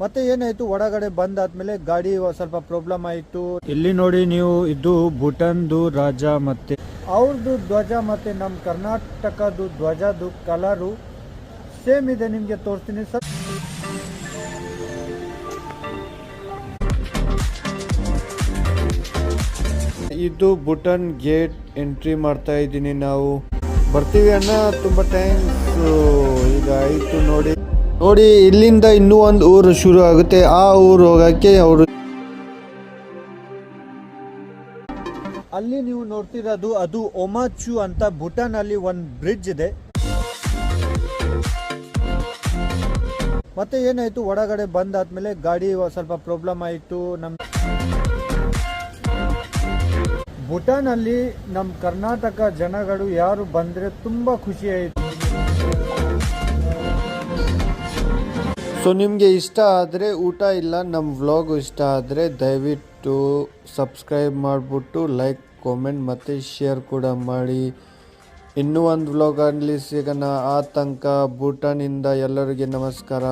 ಮತ್ತೆ ಏನಾಯ್ತು? ಒಳಗಡೆ ಬಂದಾದ್ಮೇಲೆ ಗಾಡಿ ಸ್ವಲ್ಪ ಪ್ರಾಬ್ಲಮ್ ಆಯಿತು. ಇಲ್ಲಿ ನೋಡಿ ನೀವು, ಇದು ಭೂಟನ್ದು ರಾಜ ಮತ್ತೆ ಅವ್ರದ್ದು ಧ್ವಜ ಮತ್ತೆ ನಮ್ಮ ಕರ್ನಾಟಕದ್ದು ಧ್ವಜದ್ದು ಕಲರು ಸೇಮ್ ಇದೆ ನಿಮಗೆ ತೋರಿಸ್ತೀನಿ ಸರ್. ಇದು ಬುಟನ್ ಗೇಟ್ ಎಂಟ್ರಿ ಮಾಡ್ತಾ ಇದ್ದೀನಿ ನಾವು. ಬರ್ತೀವಿ ಅಣ್ಣ, ತುಂಬ ಟೈಮ್ಸ್ ಈಗ ಆಯಿತು ನೋಡಿ. ನೋಡಿ, ಇಲ್ಲಿಂದ ಇನ್ನೂ ಒಂದು ಊರು ಶುರು ಆಗುತ್ತೆ. ಆ ಊರು ಹೋಗಕ್ಕೆ ಅವರು ಅಲ್ಲಿ ನೀವು ನೋಡ್ತಿರೋದು ಅದು ಒಮಾಚು ಅಂತ ಭೂಟಾನ್ ಅಲ್ಲಿ ಒಂದು ಬ್ರಿಡ್ಜ್ ಇದೆ. ಮತ್ತೆ ಏನಾಯ್ತು? ಒಳಗಡೆ ಬಂದಾದ್ಮೇಲೆ ಗಾಡಿ ಸ್ವಲ್ಪ ಪ್ರಾಬ್ಲಮ್ ಆಯಿತು. ನಮ್ಮ ಭೂಟಾನ್ ಅಲ್ಲಿ ನಮ್ಮ ಕರ್ನಾಟಕ ಜನಗಳು ಯಾರು ಬಂದ್ರೆ ತುಂಬಾ ಖುಷಿ ಆಯಿತು. ಸೊ ನಿಮಗೆ ಇಷ್ಟ ಆದರೆ ಊಟ ಇಲ್ಲ ನಮ್ಮ ವ್ಲಾಗು ಇಷ್ಟ ಆದರೆ ದಯವಿಟ್ಟು ಸಬ್ಸ್ಕ್ರೈಬ್ ಮಾಡಿಬಿಟ್ಟು ಲೈಕ್ ಕಾಮೆಂಟ್ ಮತ್ತು ಶೇರ್ ಕೂಡ ಮಾಡಿ. ಇನ್ನೂ ಒಂದು ವ್ಲಾಗಲ್ಲಿ ಸಿಗೋಣ. ಆ ತನಕ ಭೂಟಾನಿಂದ ಎಲ್ಲರಿಗೆ ನಮಸ್ಕಾರ.